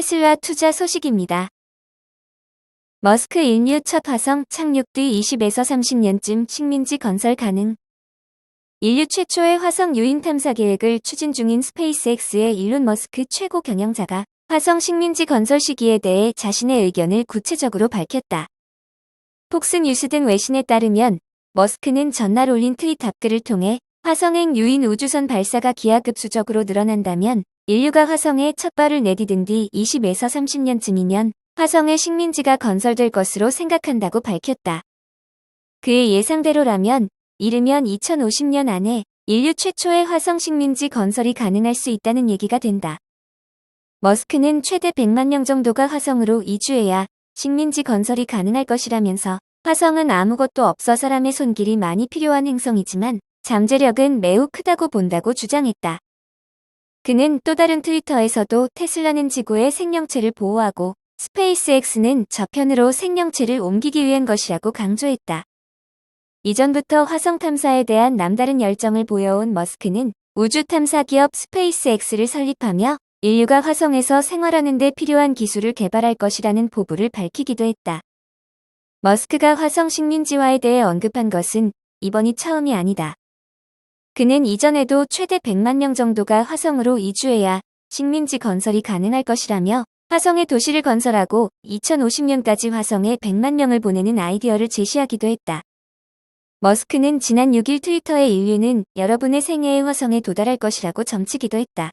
테슬라 투자 소식입니다. 머스크 인류 첫 화성 착륙 뒤 20에서 30년쯤 식민지 건설 가능. 인류 최초의 화성 유인 탐사 계획을 추진 중인 스페이스X의 일론 머스크 최고 경영자가 화성 식민지 건설 시기에 대해 자신의 의견을 구체적으로 밝혔다. 폭스뉴스 등 외신에 따르면 머스크는 전날 올린 트윗 답글을 통해 화성행 유인 우주선 발사가 기하급수적으로 늘어난다면 인류가 화성에 첫 발을 내디딘 뒤 20에서 30년쯤이면 화성의 식민지가 건설될 것으로 생각한다고 밝혔다. 그의 예상대로라면 이르면 2050년 안에 인류 최초의 화성 식민지 건설이 가능할 수 있다는 얘기가 된다. 머스크는 최대 100만 명 정도가 화성으로 이주해야 식민지 건설이 가능할 것이라면서 화성은 아무것도 없어 사람의 손길이 많이 필요한 행성이지만 잠재력은 매우 크다고 본다고 주장했다. 그는 또 다른 트위터에서도 테슬라는 지구의 생명체를 보호하고 스페이스X는 저편으로 생명체를 옮기기 위한 것이라고 강조했다. 이전부터 화성 탐사에 대한 남다른 열정을 보여온 머스크는 우주 탐사 기업 스페이스X를 설립하며 인류가 화성에서 생활하는 데 필요한 기술을 개발할 것이라는 포부를 밝히기도 했다. 머스크가 화성 식민지화에 대해 언급한 것은 이번이 처음이 아니다. 그는 이전에도 최대 100만 명 정도가 화성으로 이주해야 식민지 건설이 가능할 것이라며 화성에 도시를 건설하고 2050년까지 화성에 100만 명을 보내는 아이디어를 제시하기도 했다. 머스크는 지난 6일 트위터에 인류는 여러분의 생애의 화성에 도달할 것이라고 점치기도 했다.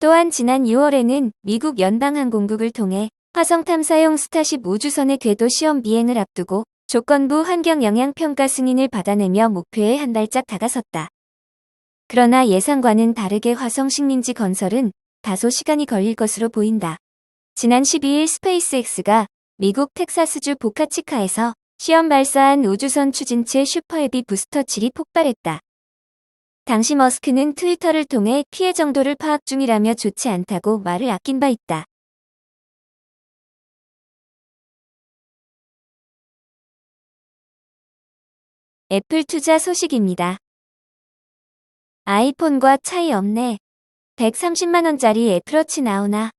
또한 지난 6월에는 미국 연방항공국을 통해 화성 탐사용 스타쉽 우주선의 궤도 시험 비행을 앞두고 조건부 환경 영향 평가 승인을 받아내며 목표에 한 발짝 다가섰다. 그러나 예상과는 다르게 화성 식민지 건설은 다소 시간이 걸릴 것으로 보인다. 지난 12일 스페이스X가 미국 텍사스주 보카치카에서 시험 발사한 우주선 추진체 슈퍼헤비 부스터 7이 폭발했다. 당시 머스크는 트위터를 통해 피해 정도를 파악 중이라며 좋지 않다고 말을 아낀 바 있다. 애플 투자 소식입니다. 아이폰과 차이 없네. 130만원짜리 애플워치 나오나.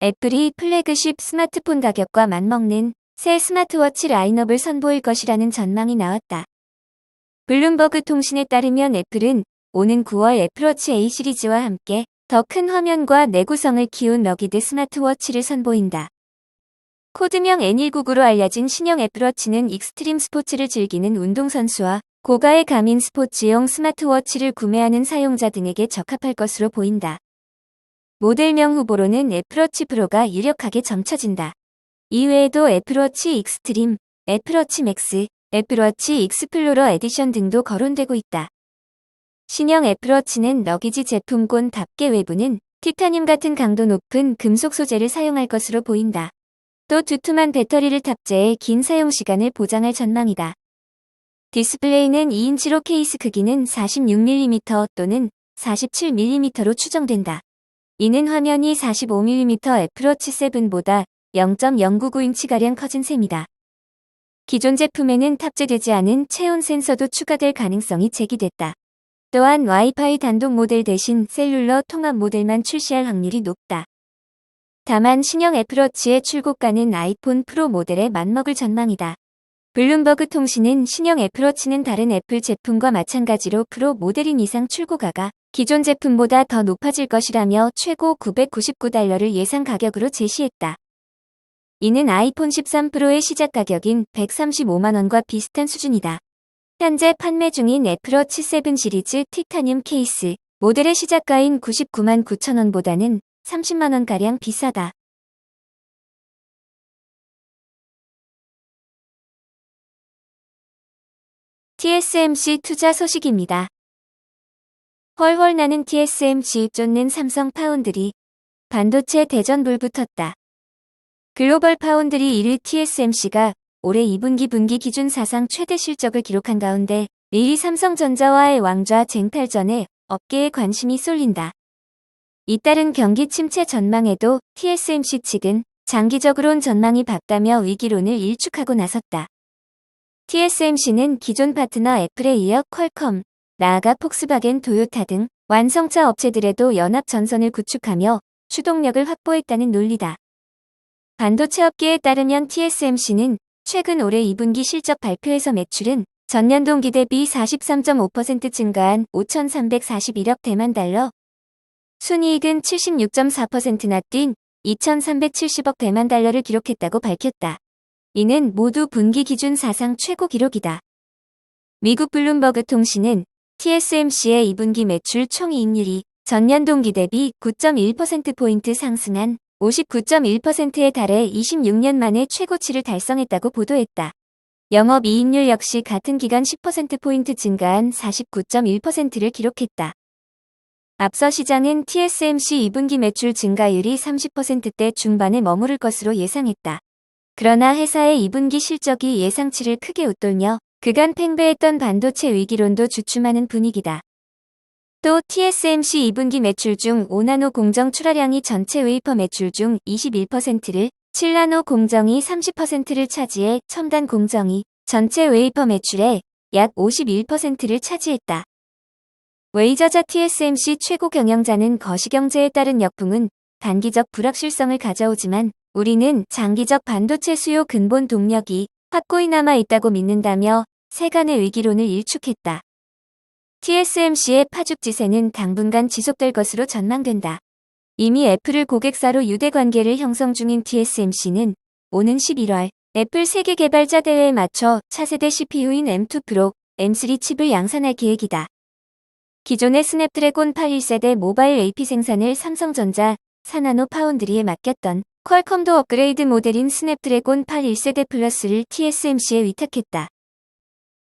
애플이 플래그십 스마트폰 가격과 맞먹는 새 스마트워치 라인업을 선보일 것이라는 전망이 나왔다. 블룸버그 통신에 따르면 애플은 오는 9월 애플워치 A 시리즈와 함께 더 큰 화면과 내구성을 키운 러기드 스마트워치를 선보인다. 코드명 N199로 알려진 신형 애플워치는 익스트림 스포츠를 즐기는 운동선수와 고가의 가민 스포츠용 스마트워치를 구매하는 사용자 등에게 적합할 것으로 보인다. 모델명 후보로는 애플워치 프로가 유력하게 점쳐진다. 이외에도 애플워치 익스트림, 애플워치 맥스, 애플워치 익스플로러 에디션 등도 거론되고 있다. 신형 애플워치는 러기지 제품군답게 외부는 티타늄 같은 강도 높은 금속 소재를 사용할 것으로 보인다. 또 두툼한 배터리를 탑재해 긴 사용 시간을 보장할 전망이다. 디스플레이는 2인치로 케이스 크기는 46mm 또는 47mm로 추정된다. 이는 화면이 45mm 애플워치 7보다 0.099인치가량 커진 셈이다. 기존 제품에는 탑재되지 않은 체온 센서도 추가될 가능성이 제기됐다. 또한 와이파이 단독 모델 대신 셀룰러 통합 모델만 출시할 확률이 높다. 다만 신형 애플워치의 출고가는 아이폰 프로 모델에 맞먹을 전망이다. 블룸버그 통신은 신형 애플워치는 다른 애플 제품과 마찬가지로 프로 모델인 이상 출고가가 기존 제품보다 더 높아질 것이라며 최고 999달러를 예상 가격으로 제시했다. 이는 아이폰 13 프로의 시작 가격인 135만원과 비슷한 수준이다. 현재 판매 중인 애플워치 7 시리즈 티타늄 케이스 모델의 시작가인 99만 9천원보다는 30만원가량 비싸다. TSMC 투자 소식입니다. 헐헐 나는 TSMC 쫓는 삼성 파운드리 반도체 대전 불 붙었다. 글로벌 파운드리 1위 TSMC가 올해 2분기 분기 기준 사상 최대 실적을 기록한 가운데 1위 삼성전자와의 왕좌 쟁탈전에 업계에 관심이 쏠린다. 잇따른 경기 침체 전망에도 TSMC 측은 장기적으론 전망이 밝다며 위기론을 일축하고 나섰다. TSMC는 기존 파트너 애플에 이어 퀄컴, 나아가 폭스바겐 도요타 등 완성차 업체들에도 연합 전선을 구축하며 추동력을 확보했다는 논리다. 반도체 업계에 따르면 TSMC는 최근 올해 2분기 실적 발표에서 매출은 전년 동기 대비 43.5% 증가한 5,341억 대만 달러, 순이익은 76.4%나 뛴 2,370억 대만 달러를 기록했다고 밝혔다. 이는 모두 분기 기준 사상 최고 기록이다. 미국 블룸버그 통신은 TSMC의 2분기 매출 총이익률이 전년 동기 대비 9.1%포인트 상승한 59.1%에 달해 26년 만에 최고치를 달성했다고 보도했다. 영업이익률 역시 같은 기간 10%포인트 증가한 49.1%를 기록했다. 앞서 시장은 TSMC 2분기 매출 증가율이 30%대 중반에 머무를 것으로 예상했다. 그러나 회사의 2분기 실적이 예상치를 크게 웃돌며 그간 팽배했던 반도체 위기론도 주춤하는 분위기다. 또 TSMC 2분기 매출 중 5나노 공정 출하량이 전체 웨이퍼 매출 중 21%를 7나노 공정이 30%를 차지해 첨단 공정이 전체 웨이퍼 매출의 약 51%를 차지했다. 웨이저자 TSMC 최고 경영자는 거시경제에 따른 역풍은 단기적 불확실성을 가져오지만 우리는 장기적 반도체 수요 근본 동력이 확고히 남아 있다고 믿는다며 세간의 위기론을 일축했다. TSMC의 파죽지세는 당분간 지속될 것으로 전망된다. 이미 애플을 고객사로 유대 관계를 형성 중인 TSMC는 오는 11월 애플 세계 개발자 대회에 맞춰 차세대 CPU인 M2 프로, M3 칩을 양산할 계획이다. 기존의 스냅드래곤 81세대 모바일 AP 생산을 삼성전자, 사나노 파운드리에 맡겼던 퀄컴도 업그레이드 모델인 스냅드래곤 81세대 플러스를 TSMC에 위탁했다.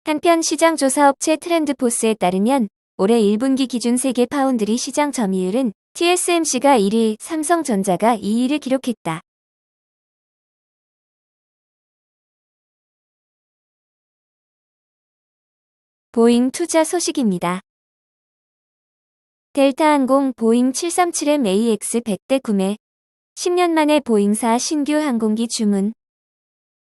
한편 시장 조사 업체 트렌드포스에 따르면 올해 1분기 기준 세계 파운드리 시장 점유율은 TSMC가 1위, 삼성전자가 2위를 기록했다. 보잉 투자 소식입니다. 델타항공 보잉 737MAX 100대 구매 10년 만에 보잉사 신규 항공기 주문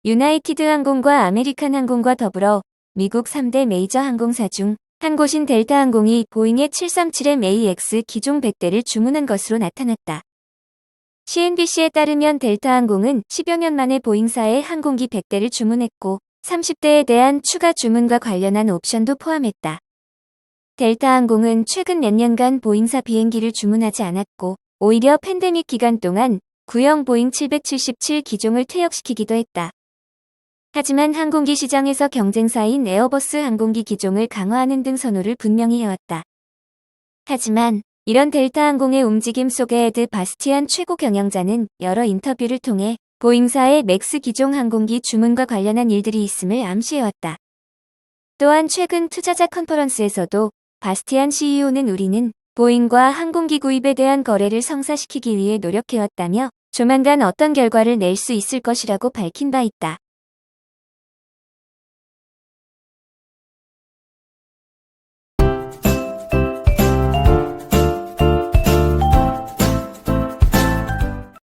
유나이티드 항공과 아메리칸 항공과 더불어 미국 3대 메이저 항공사 중 한 곳인 델타 항공이 보잉의 737MAX 기종 100대를 주문한 것으로 나타났다. CNBC에 따르면 델타 항공은 10여 년 만에 보잉사의 항공기 100대를 주문했고 30대에 대한 추가 주문과 관련한 옵션도 포함했다. 델타 항공은 최근 몇 년간 보잉사 비행기를 주문하지 않았고 오히려 팬데믹 기간 동안 구형 보잉 777 기종을 퇴역시키기도 했다. 하지만 항공기 시장에서 경쟁사인 에어버스 항공기 기종을 강화하는 등 선호를 분명히 해왔다. 하지만 이런 델타 항공의 움직임 속에 에드 바스티안 최고 경영자는 여러 인터뷰를 통해 보잉사의 맥스 기종 항공기 주문과 관련한 일들이 있음을 암시해왔다. 또한 최근 투자자 컨퍼런스에서도 바스티안 CEO는 우리는 보잉과 항공기 구입에 대한 거래를 성사시키기 위해 노력해왔다며 조만간 어떤 결과를 낼 수 있을 것이라고 밝힌 바 있다.